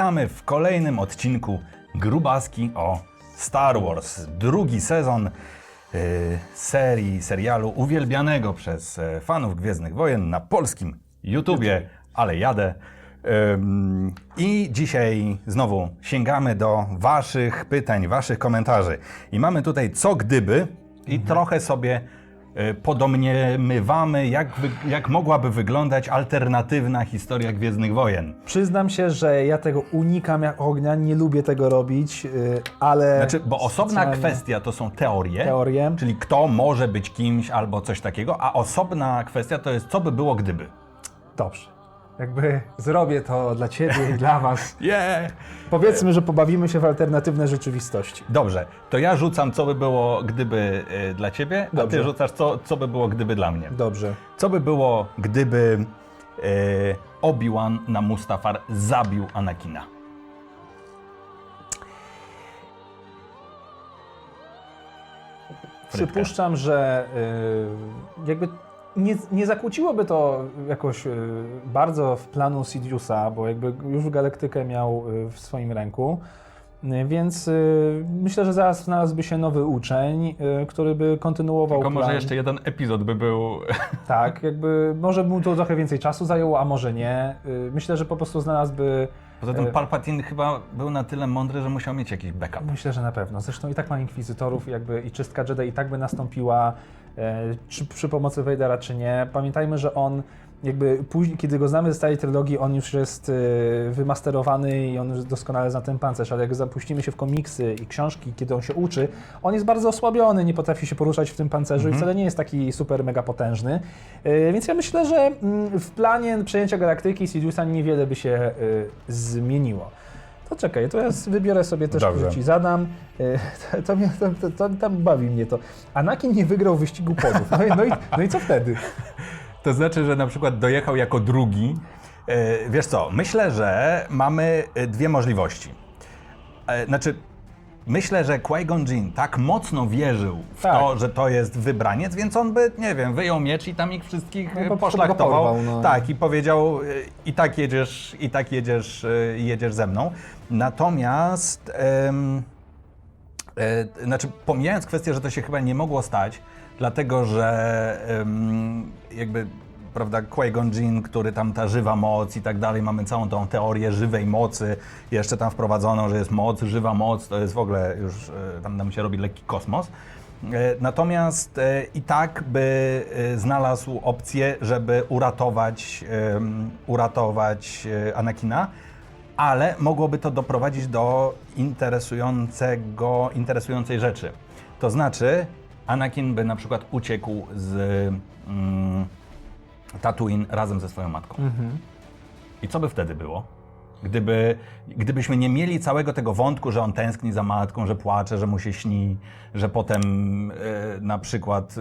Witamy w kolejnym odcinku Grubaski o Star Wars. Drugi sezon y, serii, serialu uwielbianego przez e, fanów Gwiezdnych Wojen na polskim YouTubie, ale jadę. Ym, I dzisiaj znowu sięgamy do Waszych pytań, Waszych komentarzy. I mamy tutaj co gdyby i trochę sobie y, podomniemywamy, jak, jak mogłaby wyglądać alternatywna historia Gwiezdnych Wojen. Przyznam się, że ja tego unikam jak ognia, nie lubię tego robić, yy, ale. Znaczy, bo osobna specjalnie- kwestia to są teorie, Teorie. czyli kto może być kimś albo coś takiego, a osobna kwestia to jest co by było gdyby. Dobrze. Jakby zrobię to dla ciebie i dla was. Yeah. Powiedzmy, że pobawimy się w alternatywne rzeczywistości. Dobrze, to ja rzucam co by było gdyby y, dla ciebie, a ty Dobrze. rzucasz co, co by było gdyby dla mnie. Dobrze. Co by było gdyby y, Obi-Wan na Mustafar zabił Anakina? Frytkę. Przypuszczam, że yy, jakby nie, nie zakłóciłoby to jakoś yy, bardzo w planu Sidiousa, bo jakby już galaktykę miał yy, w swoim ręku. Yy, Więc myślę, że zaraz znalazłby się nowy uczeń, który by kontynuował Tylko może plan. jeszcze jeden epizod by był... Tak, jakby może mu to trochę więcej czasu zajęło, a może nie. Myślę, że po prostu znalazłby. Poza tym E, Palpatine chyba był na tyle mądry, że musiał mieć jakiś backup. Myślę, że na pewno. Zresztą i tak ma inkwizytorów, jakby i czystka Jedi i tak by nastąpiła, e, czy przy pomocy Vadera, czy nie. Pamiętajmy, że on jakby później, kiedy go znamy ze starej trylogii, on już jest e, wymasterowany i on już doskonale zna ten pancerz, ale jak zapuścimy się w komiksy i książki, kiedy on się uczy, on jest bardzo osłabiony, nie potrafi się poruszać w tym pancerzu i wcale nie jest taki super mega potężny. E, Więc ja myślę, że mm, w planie przejęcia galaktyki Sidiousa niewiele by się e, zmieniło. To czekaj, to ja wybiorę sobie też, Dobrze. który ci zadam. To, to, mnie, to, to, to, tam bawi mnie to. Anakin nie wygrał wyścigu podów. No i, no, i, no i co wtedy? To znaczy, że na przykład dojechał jako drugi. E, Wiesz co, myślę, że mamy e, dwie możliwości. E, Znaczy, myślę, że Qui-Gon Jinn tak mocno wierzył w Tak. to, że to jest wybraniec, więc on by, nie wiem, wyjął miecz i tam ich wszystkich No, porwał, no. Tak, i powiedział, i tak jedziesz, i tak jedziesz, jedziesz ze mną. Natomiast... E, Znaczy, pomijając kwestię, że to się chyba nie mogło stać, dlatego że em, jakby, prawda, Qui-Gon Jinn, który tam ta żywa moc i tak dalej, mamy całą tą teorię żywej mocy, jeszcze tam wprowadzono, że jest moc, żywa moc, to jest w ogóle już, e, tam nam się robi lekki kosmos. E, Natomiast e, i tak by e, znalazł opcję, żeby uratować, uratować e, Anakina, ale mogłoby to doprowadzić do interesującego, interesującej rzeczy. To znaczy, Anakin by na przykład uciekł z mm, Tatooine razem ze swoją matką. I co by wtedy było? Gdyby, gdybyśmy nie mieli całego tego wątku, że on tęskni za matką, że płacze, że mu się śni, że potem e, na przykład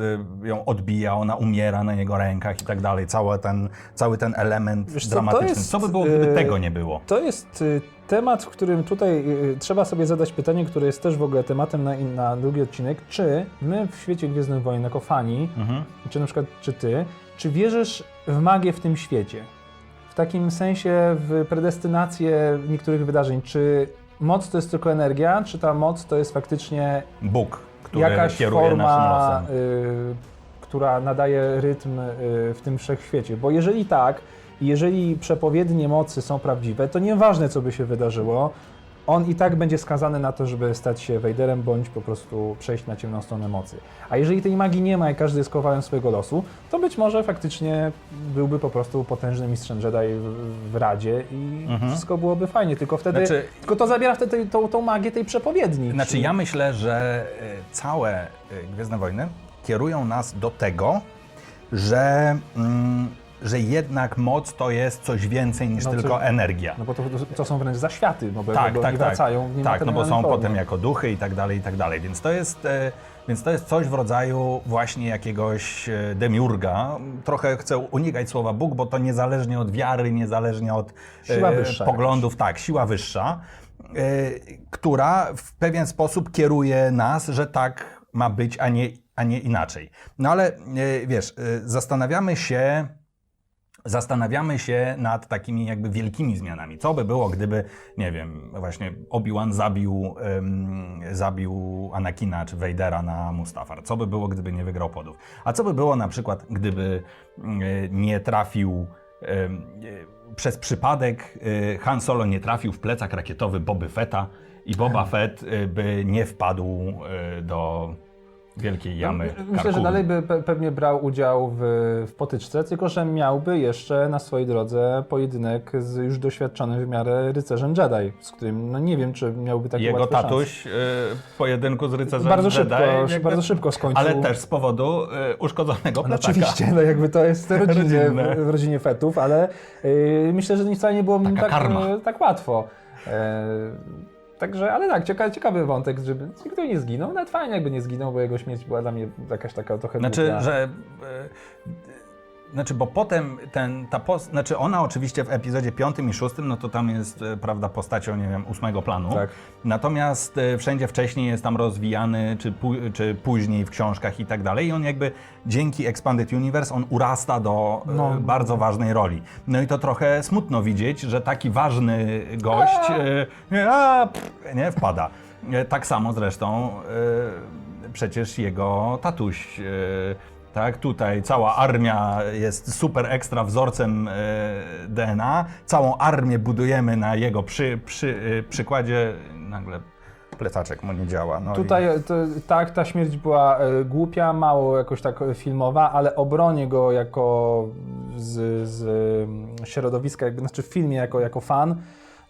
e, ją odbija, ona umiera na jego rękach i tak dalej, cały ten, cały ten element Wiesz co, dramatyczny. jest, co by było, gdyby e, tego nie było? To jest y, temat, w którym tutaj y, trzeba sobie zadać pytanie, które jest też w ogóle tematem na, na drugi odcinek. Czy my w świecie Gwiezdnych Wojen jako fani, Mhm. czy na przykład czy ty, czy wierzysz w magię w tym świecie? W takim sensie w predestynację niektórych wydarzeń. Czy moc to jest tylko energia, czy ta moc to jest faktycznie Bóg, który jakaś kieruje naszym forma, losem. y, która nadaje rytm y, w tym wszechświecie. Bo jeżeli tak, jeżeli przepowiednie mocy są prawdziwe, to nieważne, co by się wydarzyło, on i tak będzie skazany na to, żeby stać się Wejderem, bądź po prostu przejść na ciemną stronę mocy. A jeżeli tej magii nie ma i każdy jest kowalem swojego losu, to być może faktycznie byłby po prostu potężnym mistrzem Jedi w, w Radzie i wszystko byłoby fajnie, tylko wtedy... Mhm. Znaczy- tylko to zabiera wtedy tą, tą magię tej przepowiedni. Znaczy, Czyli- ja myślę, że y, całe y, Gwiezdne Wojny kierują nas do tego, że, mm, że jednak moc to jest coś więcej niż No, tylko energia. No bo to, to są wręcz zaświaty, no bo, tak, bo tak, tak. wracają Tak, no bo są niematerialnej potem formie. jako duchy i tak dalej, i tak dalej. Więc to jest, e, więc to jest coś w rodzaju właśnie jakiegoś e, demiurga. Trochę chcę unikać słowa Bóg, bo to niezależnie od wiary, niezależnie od e, wyższa poglądów, tak, siła wyższa, która w pewien sposób kieruje nas, że tak ma być, a nie, a nie inaczej. No ale wiesz, zastanawiamy się, zastanawiamy się nad takimi jakby wielkimi zmianami. Co by było, gdyby, nie wiem, właśnie Obi-Wan zabił, em, zabił Anakina czy Vadera na Mustafar? Co by było, gdyby nie wygrał podów? A co by było na przykład, gdyby mm, nie trafił e, przez przypadek e, Han Solo nie trafił w plecak rakietowy Boby Fetta i Boba Fett e, by nie wpadł e, do wielkiej jamy No, Myślę, że dalej by pe pewnie brał udział w, w potyczce, tylko że miałby jeszcze na swojej drodze pojedynek z już doświadczonym w miarę rycerzem Jedi, z którym no nie wiem, czy miałby takie Jego tatuś y, w pojedynku z rycerzem Bardzo Jedi, szybko, jakby- bardzo szybko skończył. Ale też z powodu y, uszkodzonego No plecaka. oczywiście, no jakby to jest rodzinie, w, w rodzinie fetów, ale y, myślę, że wcale nie było mi Taka tak, e, tak łatwo. E, także, ale tak, ciekawy, ciekawy wątek, żeby nikt nie zginął. Nawet fajnie jakby nie zginął, bo jego śmierć była dla mnie jakaś taka trochę Znaczy, głupia. że. Znaczy, bo potem ten, ta pos, znaczy ona oczywiście w epizodzie 5 i 6, no to tam jest, y, prawda, postacią, nie wiem, ósmego planu. Tak. Natomiast y, wszędzie wcześniej jest tam rozwijany, czy, pó- czy później w książkach i tak dalej. I on jakby dzięki Expanded Universe, on urasta do y, No. bardzo ważnej roli. No i to trochę smutno widzieć, że taki ważny gość, nie, a, pff, nie, wpada. Tak samo zresztą przecież jego tatuś. Tak, tutaj cała armia jest super ekstra wzorcem y, DNA. Całą armię budujemy na jego przy, przy, y, przykładzie. Nagle plecaczek mu nie działa. No i- Tutaj to, tak, ta śmierć była e, głupia, mało jakoś tak e, filmowa, ale obronię go jako z, z mm, środowiska, jakby, znaczy w filmie jako, jako fan.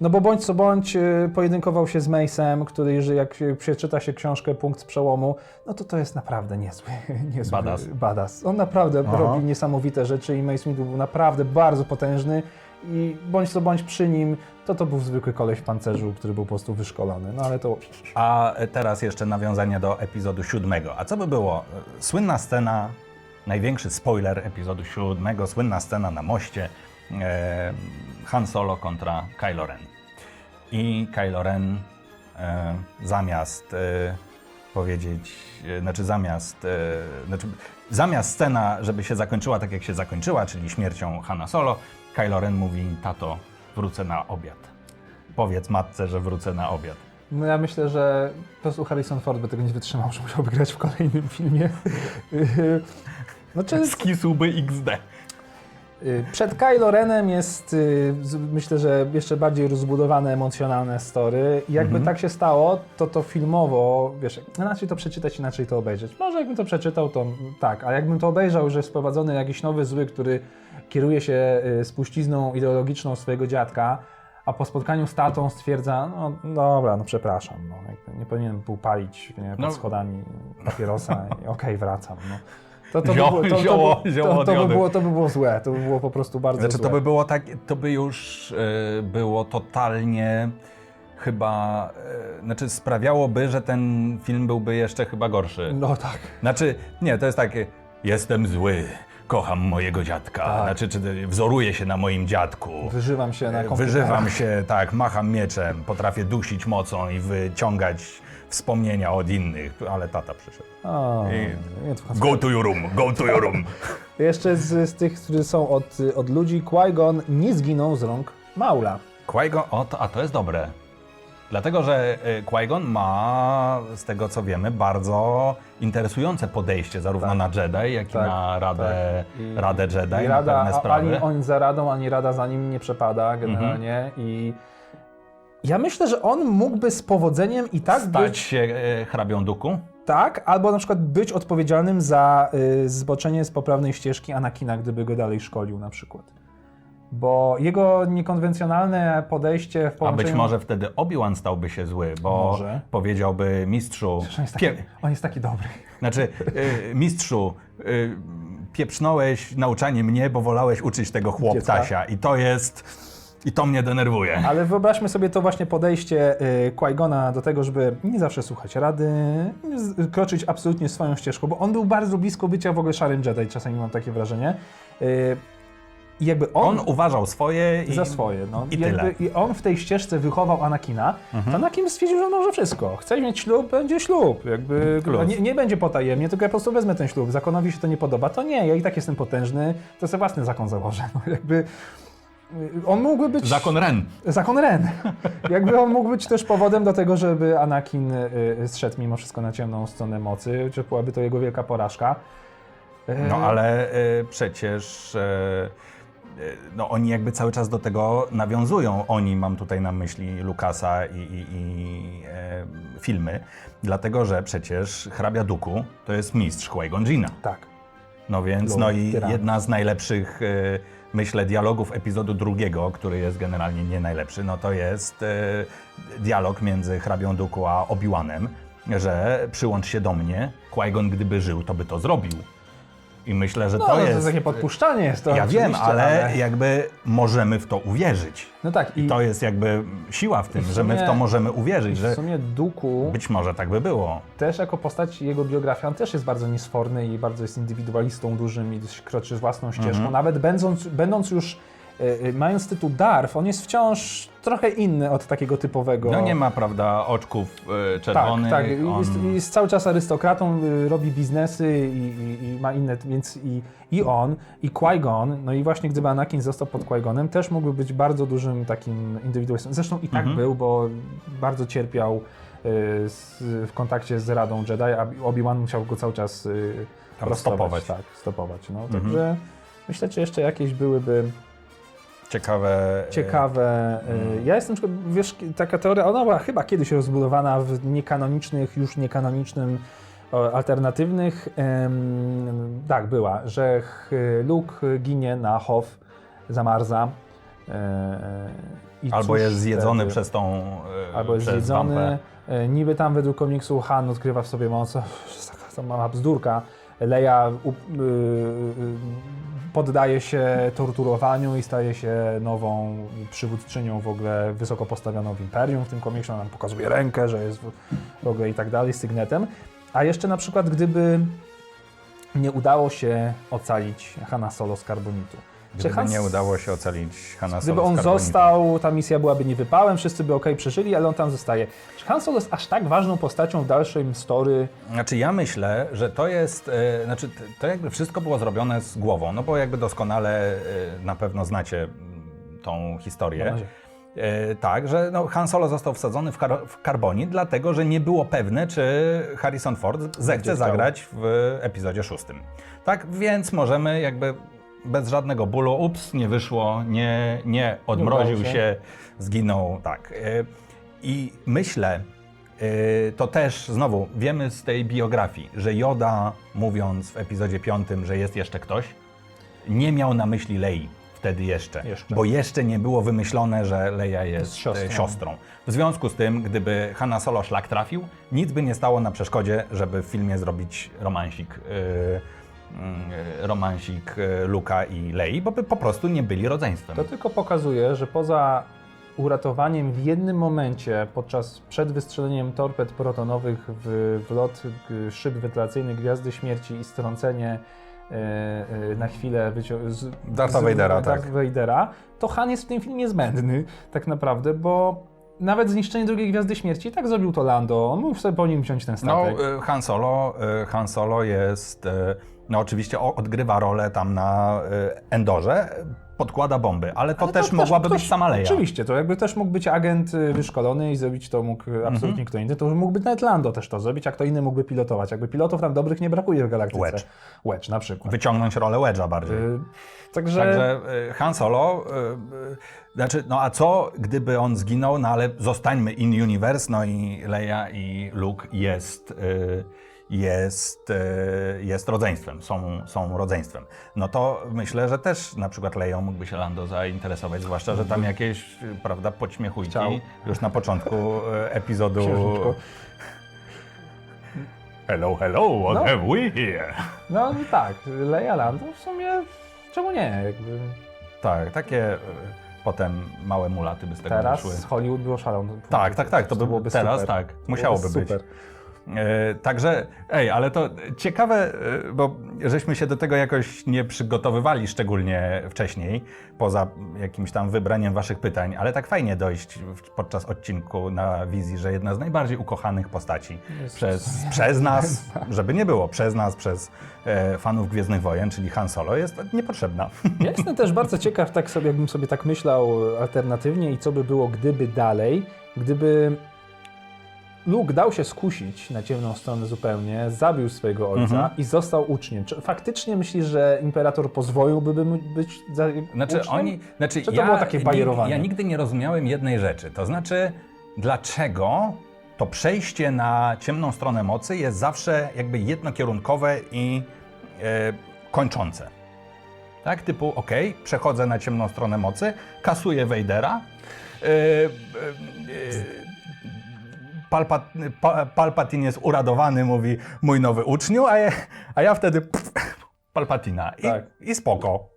No bo bądź co bądź e, pojedynkował się z Mace'em, który jeżeli jak przeczyta się książkę Punkt z przełomu, no to to jest naprawdę niezły, niezły Badass. badass. On naprawdę Aha. robi niesamowite rzeczy i Mace Windu był naprawdę bardzo potężny i bądź co bądź przy nim, to to był zwykły koleś w pancerzu, który był po prostu wyszkolony. No ale to A teraz jeszcze nawiązanie do epizodu siódmego. A co by było? Słynna scena, największy spoiler epizodu siódmego, słynna scena na moście e, Han Solo kontra Kylo Ren. I Kylo Ren e, zamiast e, powiedzieć, e, znaczy zamiast, e, znaczy zamiast scena, żeby się zakończyła tak jak się zakończyła, czyli śmiercią Hana Solo, Kylo Ren mówi, tato, wrócę na obiad. Powiedz matce, że wrócę na obiad. No ja myślę, że po prostu Harrison Ford by tego nie wytrzymał, że musiałby grać w kolejnym filmie. Znaczy, Skisułby XD. Y, przed Kylo Renem jest, y, myślę, że jeszcze bardziej rozbudowane emocjonalne story. I jakby tak się stało, to to filmowo, wiesz, inaczej to przeczytać, inaczej to obejrzeć. Może jakbym to przeczytał, to tak, a jakbym to obejrzał, że jest wprowadzony jakiś nowy zły, który kieruje się y, spuścizną ideologiczną swojego dziadka, a po spotkaniu z tatą stwierdza, no dobra, no przepraszam, no, nie powinienem był palić nie, pod No. schodami papierosa i okej, wracam. No. To, to, Zioło- by było, to, zioło- zioło to, by było, to by było złe, to by było po prostu bardzo Znaczy złe. to by było tak, to by już e, było totalnie chyba, e, znaczy sprawiałoby, że ten film byłby jeszcze chyba gorszy. No tak. Znaczy, nie, to jest takie, jestem zły, kocham mojego dziadka, Tak. znaczy czy, wzoruję się na moim dziadku. Wyżywam się na komputerach. Wyżywam się, tak, macham mieczem, potrafię dusić mocą i wyciągać wspomnienia od innych, ale tata przyszedł. O, I- Go to your room, go to your room. Jeszcze z, z tych, którzy są od, od ludzi, Qui-Gon nie zginął z rąk Maula. Qui-Gon, o, to, a to jest dobre. Dlatego, że y, Qui-Gon ma, z tego co wiemy, bardzo interesujące podejście zarówno na Jedi, jak Tak, i na Radę, tak. I- Radę Jedi, I na rada, pewne a- sprawy. ani on za radą, ani rada za nim nie przepada generalnie Mhm. i ja myślę, że on mógłby z powodzeniem i tak Stać być się y, hrabią duku. tak, albo na przykład być odpowiedzialnym za y, zboczenie z poprawnej ścieżki Anakina, gdyby go dalej szkolił na przykład. Bo jego niekonwencjonalne podejście w A połączeniu... być może wtedy Obi-Wan stałby się zły, bo Może. powiedziałby mistrzu, On jest taki, pie, on jest taki dobry. znaczy y, mistrzu, y, pieprznąłeś nauczanie mnie, bo wolałeś uczyć tego chłoptasia i to jest, i to mnie denerwuje. Ale wyobraźmy sobie to właśnie podejście y, Qui-Gona do tego, żeby nie zawsze słuchać rady, z- kroczyć absolutnie swoją ścieżką, bo on był bardzo blisko bycia w ogóle szarym Jedi, czasami mam takie wrażenie. Y, I jakby On on, uważał swoje i... za swoje. No. i jakby, tyle. I on w tej ścieżce wychował Anakina, to Anakin stwierdził, że on może wszystko. Chce mieć ślub, będzie ślub. Jakby, Plus. nie, nie będzie potajemnie, tylko ja po prostu wezmę ten ślub. Zakonowi się to nie podoba, to nie, ja i tak jestem potężny, to sobie własny zakon założę. No, jakby, y, on mógłby być... Zakon Ren. Zakon Ren. Jakby on mógł być też powodem do tego, żeby Anakin y, y, zszedł mimo wszystko na ciemną stronę mocy, czy byłaby to jego wielka porażka. No ale y, przecież y, y, no, oni jakby cały czas do tego nawiązują. Oni, mam tutaj na myśli Lukasa i, i, i e, filmy, dlatego że przecież hrabia Duku to jest mistrz Qui-Gon. Tak. No więc, no i Tyran. jedna z najlepszych, y, myślę, dialogów epizodu drugiego, który jest generalnie nie najlepszy, no to jest y, dialog między hrabią Duku a Obi-Wanem, że przyłącz się do mnie, Qui-Gon gdyby żył, to by to zrobił. I myślę, że No, to to jest... jest takie podpuszczanie jest to ja wiem, oczywiście, ale, jakby możemy w to uwierzyć. No tak, i I to jest jakby siła w tym, w że my w sumie- to możemy uwierzyć, w że sumie Duku być może tak by było. też jako postać, jego biografia, on też jest bardzo niesforny i bardzo jest indywidualistą dużym i kroczy własną ścieżką. Mhm. Nawet będąc, będąc już, mając tytuł Darf, on jest wciąż trochę inny od takiego typowego... No nie ma, prawda, oczków y, Tak, czerwonych. tak. on- Jest, jest cały czas arystokratą, y, robi biznesy i, i, i ma inne, więc i, i on, i Qui-Gon, no i właśnie gdyby Anakin został pod Qui-Gonem, też mógłby być bardzo dużym takim indywidualistą. Zresztą i tak Mhm. był, bo bardzo cierpiał y, z, w kontakcie z Radą Jedi, a Obi-Wan musiał go cały czas y, Tam stopować. Tak, stopować. No. Mhm. Także myślę, czy jeszcze jakieś byłyby Ciekawe. y, ciekawe. y, Ja jestem, wiesz, taka teoria, ona była chyba kiedyś rozbudowana w niekanonicznych, już niekanonicznym, alternatywnych. tak, była, że Luke ginie na Hoth, zamarza. e, i Albo jest zjedzony wtedy? przez tą. y, Albo jest przez zjedzony. wampę. E, Niby tam według komiksu Han odkrywa w sobie moc. Taka mała bzdurka. Leia y, poddaje się torturowaniu i staje się nową przywódczynią w ogóle wysoko postawioną w Imperium. W tym komiksie ona pokazuje rękę, że jest w, ogóle i tak dalej, sygnetem. A jeszcze na przykład gdyby nie udało się ocalić Hana Solo z karbonitu. Gdyby Han- nie udało się ocalić Hanna Gdyby on został, ta misja byłaby niewypałem, wszyscy by ok przeżyli, ale on tam zostaje. Czy Han Solo jest aż tak ważną postacią w dalszym story? Znaczy ja myślę, że to jest, e, znaczy to jakby wszystko było zrobione z głową, no bo jakby doskonale e, na pewno znacie mm, tą historię. E, tak, że no, Han Solo został wsadzony w, kar w karbonit, dlatego że nie było pewne, czy Harrison Ford zechce zagrać w epizodzie szóstym. Tak, więc możemy jakby bez żadnego bólu, ups, nie wyszło, nie, nie odmroził się. się, zginął, tak. E, I myślę, e, to też znowu wiemy z tej biografii, że Yoda mówiąc w epizodzie piątym, że jest jeszcze ktoś, nie miał na myśli Lei wtedy jeszcze, Jeszcze. bo jeszcze nie było wymyślone, że Leia jest siostrą. siostrą. siostrą. W związku z tym, gdyby Hanna Solo szlak trafił, nic by nie stało na przeszkodzie, żeby w filmie zrobić romansik, yy, romansik yy, Luka i Lei, bo by po prostu nie byli rodzeństwem. To tylko pokazuje, że poza uratowaniem w jednym momencie podczas przed wystrzeleniem torped protonowych w, w lot g- szyb wentylacyjnych Gwiazdy Śmierci i strącenie na chwilę wycio- z, Dartha z- Vadera, Darth tak. Vadera, to Han jest w tym filmie zbędny tak naprawdę, bo nawet zniszczenie drugiej Gwiazdy Śmierci i tak zrobił to Lando, on mógł sobie po nim wziąć ten No, statek. y, Han Solo, y, Han Solo jest, y, no oczywiście odgrywa rolę tam na y, Endorze, podkłada bomby, ale to Ale też mogłaby ktoś- być sama Leia. Oczywiście, to jakby też mógł być agent y, wyszkolony i zrobić to mógł Mhm. absolutnie kto inny. To mógłby nawet Lando też to zrobić, a kto inny mógłby pilotować. Jakby pilotów tam dobrych nie brakuje w galaktyce. Wedge. Wedge na przykład. Wyciągnąć rolę Wedge'a bardziej. Y, Także, Także y, Han Solo, y, y, znaczy, no a co gdyby on zginął, no ale zostańmy in universe, no i Leia i Luke jest, y, jest, y, jest rodzeństwem, są, są rodzeństwem. No to myślę, że też na przykład Leją mógłby się Lando zainteresować, zwłaszcza, że tam jakieś, prawda, podśmiechujki Chciał. już na początku y, epizodu. Księżniczko. Hello, hello, what No. have we here? no tak, Leia Lando w sumie czemu nie? Jakby Tak, takie y, potem małe mulaty by z tego teraz wyszły. Hollywood było szalone. Tak, tak, tak, to by byłoby teraz super. tak, musiałoby Byłoby być. super. E, także, ej, ale to ciekawe, e, bo żeśmy się do tego jakoś nie przygotowywali szczególnie wcześniej, poza jakimś tam wybraniem waszych pytań, ale tak fajnie dojść podczas odcinku na wizji, że jedna z najbardziej ukochanych postaci Jest- przez, przez nas, żeby nie było, przez nas, przez e, fanów Gwiezdnych Wojen, czyli Han Solo, jest niepotrzebna. Ja jestem też bardzo ciekaw, tak sobie, jakbym sobie tak myślał alternatywnie i co by było gdyby dalej, gdyby Luke dał się skusić na ciemną stronę zupełnie, zabił swojego ojca Mhm. i został uczniem. Czy faktycznie myślisz, że imperator pozwoliłby mu być za Znaczy uczniem? oni, znaczy Czy to ja, było takie bajerowanie? Ja nigdy nie rozumiałem jednej rzeczy, to znaczy dlaczego to przejście na ciemną stronę mocy jest zawsze jakby jednokierunkowe i e, kończące. Tak, typu ok, przechodzę na ciemną stronę mocy, kasuję Vadera, e, e, e, Palpa, pa, Palpatine jest uradowany, mówi mój nowy uczniu, a ja, a ja wtedy pff, Palpatina i, Tak. i spoko.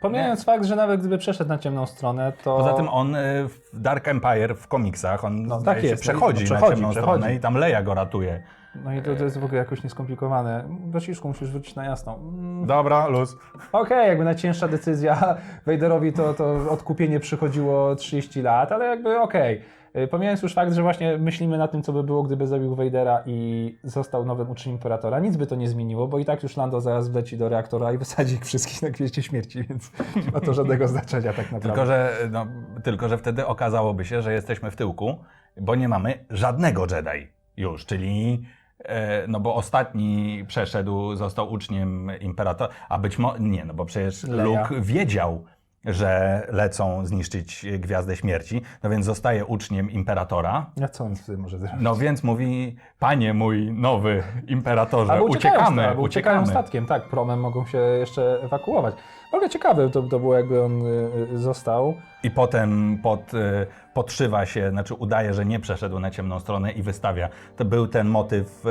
Pomijając fakt, że nawet gdyby przeszedł na ciemną stronę, to... Poza tym on y, w Dark Empire w komiksach, on No, tak jest, przechodzi, no, przechodzi, na ciemną przechodzi. stronę i tam Leia go ratuje. No i to, to jest w ogóle jakoś nieskomplikowane. Braciszku, musisz wrócić na jasną. Mm, Dobra, luz. Okej, jakby najcięższa decyzja Vaderowi to, to odkupienie przychodziło 30 lat, ale jakby okej. Y, Pomijając już fakt, że właśnie myślimy na tym, co by było, gdyby zabił Vadera i został nowym uczniem Imperatora, nic by to nie zmieniło, bo i tak już Lando zaraz wleci do reaktora i wysadzi ich wszystkich na Gwieździe Śmierci, więc nie ma to żadnego znaczenia tak naprawdę. Tylko że, no, tylko, że wtedy okazałoby się, że jesteśmy w tyłku, bo nie mamy żadnego Jedi już, czyli e, no bo ostatni przeszedł, został uczniem Imperatora, a być może, nie, no bo przecież Leia. Luke wiedział, że lecą zniszczyć Gwiazdę Śmierci, no więc zostaje uczniem Imperatora, A co on wtedy może zrobić? No więc mówi, panie mój nowy imperatorze, Albo uciekają, uciekamy, albo uciekają uciekamy. statkiem, tak, promem mogą się jeszcze ewakuować. Ogóle ciekawe to, to było, jakby on y, y, został. I potem pod, y, podszywa się, znaczy udaje, że nie przeszedł na ciemną stronę i wystawia. To był ten motyw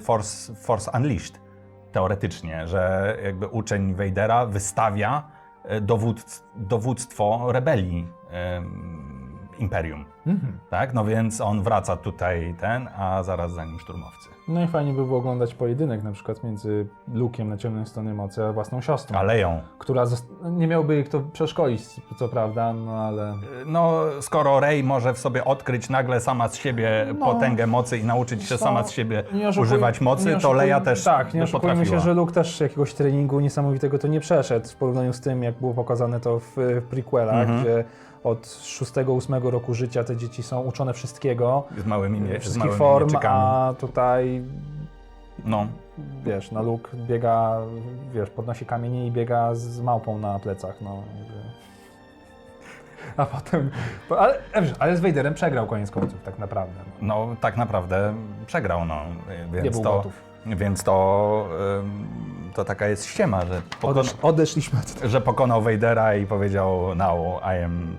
Force, Force Unleashed, teoretycznie, że jakby uczeń Vadera wystawia dowódc, dowództwo rebelii Imperium. Mhm. Tak? No więc on wraca tutaj ten, a zaraz za nim szturmowcy. No i fajnie by było oglądać pojedynek na przykład między Luke'iem na ciemnej stronie mocy, a własną siostrą, Ale ją. która zost- nie miałby jej kto przeszkolić, co prawda, no ale... No, skoro Rey może w sobie odkryć nagle sama z siebie No. potęgę mocy i nauczyć się Co? sama z siebie oszukuj- używać mocy, nie to oszukuj- Leia też Tak, nie oszukujmy się, że Luke też jakiegoś treningu niesamowitego to nie przeszedł w porównaniu z tym, jak było pokazane to w, w prequelach, Mhm. gdzie od 6-8 roku życia te dzieci są uczone wszystkiego, Z małymi, z wszystkich małymi form, mieczykami. a tutaj No, wiesz, no Luke biega, wiesz, podnosi kamienie i biega z małpą na plecach, no. A potem, ale, ale z Vaderem przegrał koniec końców tak naprawdę. No. no, tak naprawdę przegrał, no. Nie Więc był to, gotów. więc to, ym, to taka jest ściema, że, pokon, Odesz, odeszliśmy od że pokonał Vadera i powiedział now I am...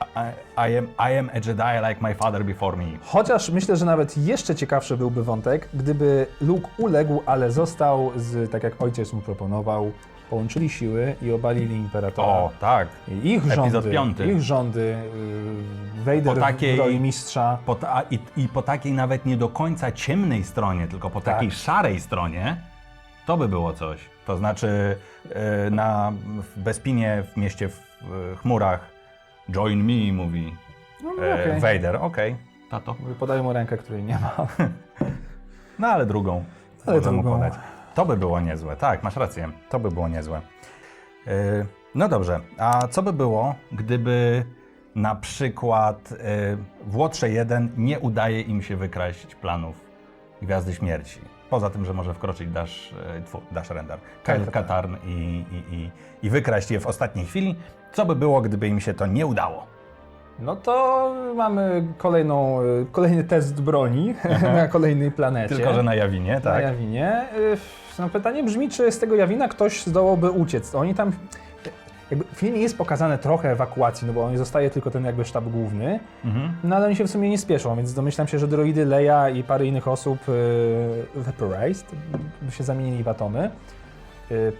I, I, am, I am a Jedi like my father before me. Chociaż myślę, że nawet jeszcze ciekawszy byłby wątek, gdyby Luke uległ, ale został z, tak jak ojciec mu proponował, połączyli siły i obalili Imperatora. O, tak. I ich Epizod rządy, piąty. ich rządy, yy, Vader Po takiej- w mistrza. Po ta, i, I po takiej nawet nie do końca ciemnej stronie, tylko po Tak. takiej szarej stronie, to by było coś. To znaczy e, na w Bespinie, w mieście w e, chmurach, join me, mówi No, no, e, okej. Vader. Okej, tato. Podaję mu rękę, której nie ma. No ale drugą. Ale Można mu drugą. podać. To by było niezłe, tak, masz rację. To by było niezłe. E, no dobrze, a co by było, gdyby na przykład e, w Łotrze 1 nie udaje im się wykraść planów Gwiazdy Śmierci? Poza tym, że może wkroczyć Dash, Dash Rendar, Kyle Katarn. Katarn i, i, i, i wykraść je w ostatniej chwili. Co by było, gdyby im się to nie udało? No to mamy kolejną, y, kolejny test broni na kolejnej planecie. Tylko, że na Jawinie, Na tak? Jawinie. Y, No pytanie brzmi, czy z tego Jawina ktoś zdołałby uciec. Oni tam... W filmie jest pokazane trochę ewakuacji, no bo on zostaje tylko ten jakby sztab główny, Mhm. no ale oni się w sumie nie spieszą, więc domyślam się, że droidy Leia i parę innych osób y, vaporized, by się zamienili w atomy. Y,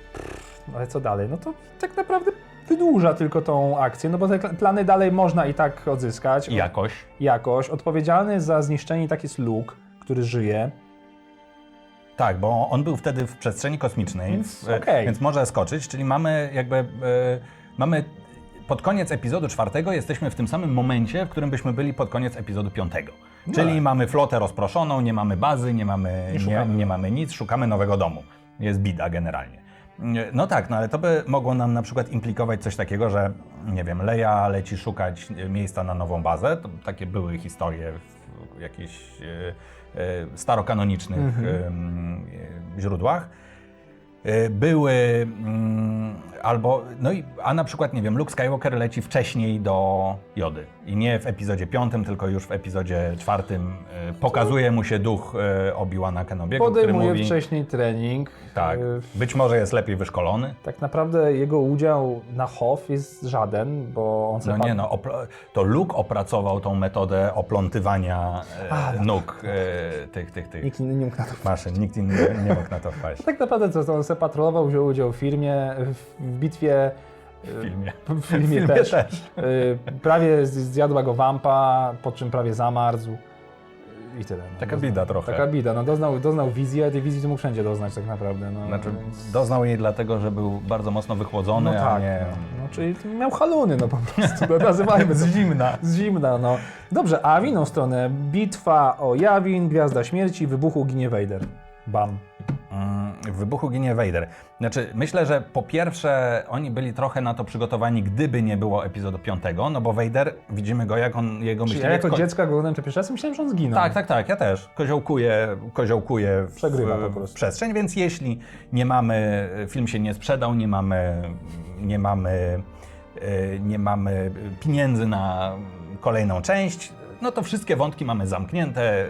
no ale co dalej? No to tak naprawdę wydłuża tylko tą akcję, no bo te plany dalej można i tak odzyskać jakoś. jakoś. Odpowiedzialny za zniszczenie tak jest Luke, który żyje. Tak, bo on był wtedy w przestrzeni kosmicznej, Więc w- okej. więc może skoczyć, czyli mamy jakby, e, mamy pod koniec epizodu czwartego jesteśmy w tym samym momencie, w którym byśmy byli pod koniec epizodu piątego. Czyli tak. mamy flotę rozproszoną, nie mamy bazy, nie mamy, Nie nie mamy nic, szukamy nowego domu. Jest bida generalnie. No tak, no ale to by mogło nam na przykład implikować coś takiego, że nie wiem, Leia leci szukać e, miejsca na nową bazę. To takie były historie w jakichś e, e, starokanonicznych e, źródłach. E, Były mm, albo, no i, a na przykład, nie wiem, Luke Skywalker leci wcześniej do Jody. I nie w epizodzie piątym, tylko już w epizodzie czwartym e, pokazuje mu się duch e, Obi-Wana Kenobiego, który Podejmuje mówi, wcześniej trening. tak, być może jest lepiej wyszkolony. Tak naprawdę jego udział na HOF jest żaden, bo on No nie no, to Luke opracował tą metodę oplątywania A, no nóg e, tych, tych, tych nikt inny nie mógł na to maszyn. Nikt inny nie mógł na to wpaść. Tak naprawdę co, to on se patrolował, wziął udział w firmie, w, w bitwie. W filmie. W filmie, też. Y, Prawie zjadła go wampa, po czym prawie zamarzł. I tyle. No. Taka bida trochę. Taka bida. No, doznał, doznał wizji, a tej wizji to mógł wszędzie doznać tak naprawdę. No, Znaczy, więc- doznał jej dlatego, że był bardzo mocno wychłodzony, no tak. nie... No, czyli miał haluny, no po prostu. No, nazywajmy Z zimna. Z zimna, no. Dobrze, a w inną stronę. Bitwa o Jawin, Gwiazda Śmierci, wybuchu ginie Vader. Bam. W wybuchu ginie Vader. Znaczy, myślę, że po pierwsze oni byli trochę na to przygotowani, gdyby nie było epizodu piątego, no bo Vader, widzimy go, jak on, jego Czyli ja jako ko- dziecko, jak oglądałem to pierwszy raz, myślałem, że on zginął. Tak, tak, tak, ja też. Koziołkuję, koziołkuję w, Przegrywa po prostu. przestrzeń, więc jeśli nie mamy, film się nie sprzedał, nie mamy, nie mamy, e, nie mamy pieniędzy na kolejną część, no to wszystkie wątki mamy zamknięte.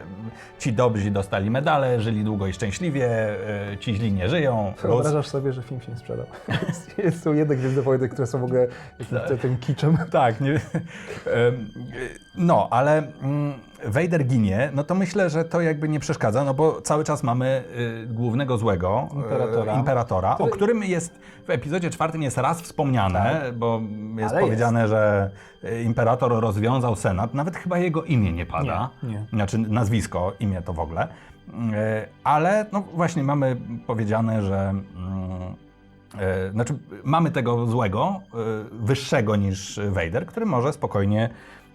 Ci dobrzy dostali medale, żyli długo i szczęśliwie, e, ci źli nie żyją. Wyobrażasz sobie, że film się nie sprzedał. Są jedne Gwiezdne Wojny, które są w ogóle tym kiczem. Tak, nie. Em, No, ale mm, Vader ginie, no to myślę, że to jakby nie przeszkadza, no bo cały czas mamy y, głównego złego y, Imperatora. imperatora o Który- którym jest w epizodzie czwartym jest raz wspomniane, bo jest Ale powiedziane, że y, imperator rozwiązał senat, nawet chyba jego imię nie pada, Nie, nie. znaczy nazwisko, imię to w ogóle, Y, ale no właśnie mamy powiedziane, że mm, Znaczy, mamy tego złego, wyższego niż Vader, który może spokojnie,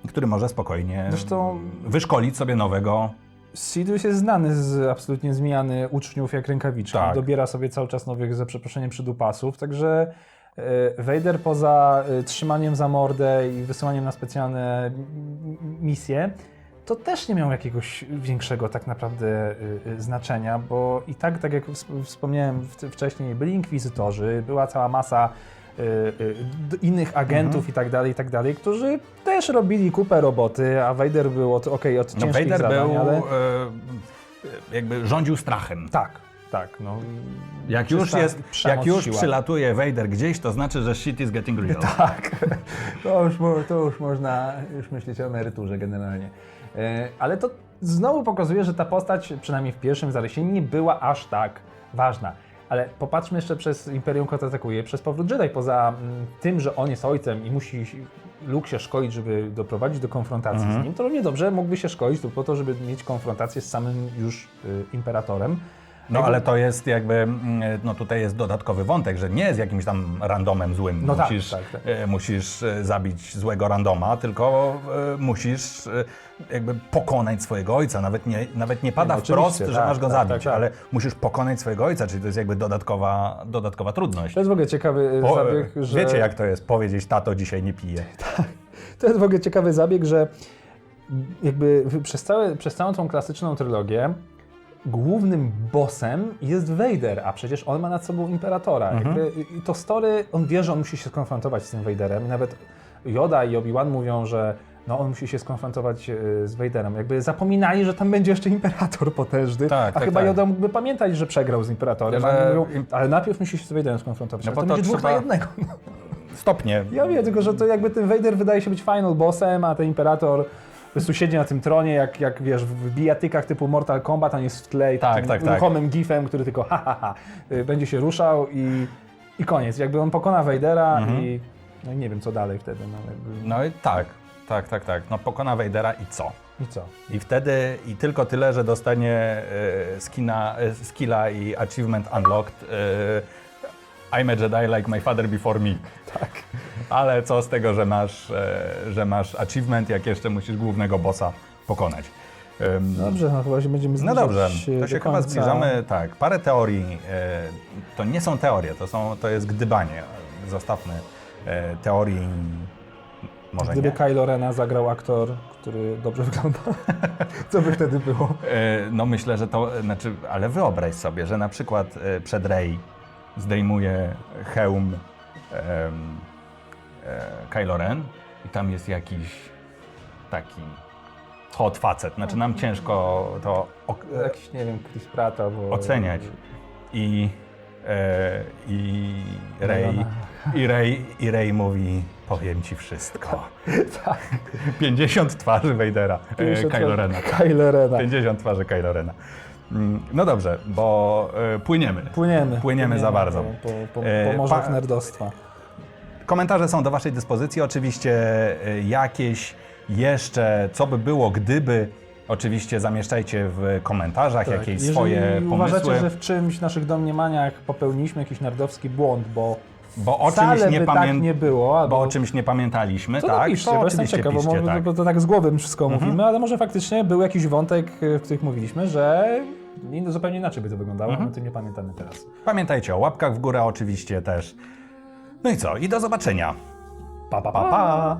który może spokojnie Zresztą- wyszkolić sobie nowego. Sidious jest znany z absolutnie zmiany uczniów jak rękawiczki. Tak. Dobiera sobie cały czas nowych, za przeproszeniem, przydupasów, także e, Vader poza e, trzymaniem za mordę i wysyłaniem na specjalne misje, to też nie miał jakiegoś większego tak naprawdę e, znaczenia, bo i tak, tak jak wsp- wspomniałem wcześniej, byli inkwizytorzy, była cała masa innych agentów Mhm. i tak dalej, i tak dalej, którzy też robili kupę roboty, a Vader był od, okej, od No, ciężkich Vader zadań, był, ale... e, jakby rządził strachem. Tak, tak. No, Jak już, jest, jak już siła. przylatuje Vader gdzieś, to znaczy, że shit is getting real. Tak, to już, to już można już myśleć o emeryturze generalnie. E, Ale to znowu pokazuje, że ta postać, przynajmniej w pierwszym zarysie, nie była aż tak ważna. Ale popatrzmy jeszcze przez Imperium kontratakuje, przez powrót Jedi, poza mm, tym, że on jest ojcem i musi Luke się szkolić, żeby doprowadzić do konfrontacji Mhm. z nim, to równie dobrze mógłby się szkolić tylko po to, żeby mieć konfrontację z samym już y, Imperatorem. No ale to jest jakby, mm, no tutaj jest dodatkowy wątek, że nie jest jakimś tam randomem złym. No tak, musisz, tak, tak. e, musisz e, zabić złego randoma, tylko e, musisz jakby pokonać swojego ojca. Nawet nie, nawet nie pada no, wprost, że tak, masz go tak, zabić, tak, tak. ale musisz pokonać swojego ojca, czyli to jest jakby dodatkowa, dodatkowa trudność. To jest w ogóle ciekawy Po, zabieg, że... Wiecie jak to jest powiedzieć, tato dzisiaj nie pije. To jest w ogóle ciekawy zabieg, że jakby przez, całe, przez całą tą klasyczną trylogię głównym bossem jest Vader, a przecież on ma nad sobą Imperatora. Jakby, i to story, on wie, że on musi się skonfrontować z tym Vaderem. I nawet Yoda i Obi-Wan mówią, że no, on musi się skonfrontować e, z Vaderem. Jakby zapominali, że tam będzie jeszcze Imperator potężny, Tak, a tak, chyba tak. Yoda mógłby pamiętać, że przegrał z Imperatorem, Że mówią, ale najpierw musi się z Vaderem skonfrontować. No bo to, to będzie dwóch trzeba- na jednego. Stopnie. Ja wiem, tylko że to jakby ten Vader wydaje się być final bossem, a ten Imperator prostu siedzi na tym tronie, jak, jak wiesz, w bijatykach typu Mortal Kombat, on jest w tle i Tak, takim tak, tak. ruchomym gifem, który tylko ha, ha, ha, y, będzie się ruszał i, i koniec. Jakby on pokona Vadera Mhm. i no i nie wiem co dalej wtedy. No, jakby. No i tak. Tak, tak, tak. No pokona Vadera i co? I co? I wtedy, i tylko tyle, że dostanie e, skina, e, skilla i achievement unlocked. E, I'm a Jedi like my father before me. Tak. Ale co z tego, że masz, e, że masz achievement, jak jeszcze musisz głównego bossa pokonać. Dobrze, no chyba się będziemy no zbliżać dobrze, e, to się chyba zbliżamy. Tak, parę teorii. E, to nie są teorie, to, są, to jest gdybanie. Zostawmy teorii. Może Gdyby nie. Kylo Rena zagrał aktor, który dobrze wygląda, co by wtedy było? No myślę, że to, znaczy, ale wyobraź sobie, że na przykład przed Rey zdejmuje hełm em, e, Kylo Ren i tam jest jakiś taki hot facet. Znaczy nam ciężko to ok- e, Jakiś, nie wiem, Chris Pratt albo... oceniać. I, e, i Rey, i Rey, i Rey mówi, powiem ci wszystko. Tak. 50 twarzy Vadera, e, 50 Kylo Rena. Kylo Rena. 50 twarzy Kylo Rena. Mm, No dobrze, bo e, płyniemy. Płyniemy. Płyniemy za bardzo. Po, po, po, E, morzach nerdostwa. Komentarze są do Waszej dyspozycji. Oczywiście e, jakieś jeszcze, co by było, gdyby, oczywiście zamieszczajcie w komentarzach jakieś Tak, Jeżeli swoje pomysły, uważacie, że w czymś naszych domniemaniach popełniliśmy jakiś nerdowski błąd, bo bo o wcale czymś nie, by tak nie było, albo bo o czymś nie pamiętaliśmy, to tak? napiszcie, bo jestem oczywiście ciekaw, piszcie, bo, tak. Mhm. bo to tak z głowy wszystko mówimy, ale może faktycznie był jakiś wątek, w których mówiliśmy, że in- zupełnie inaczej by to wyglądało, Mhm. my tym nie pamiętamy teraz. Pamiętajcie o łapkach w górę oczywiście też. No i co? I do zobaczenia. Pa, pa, Pa, pa!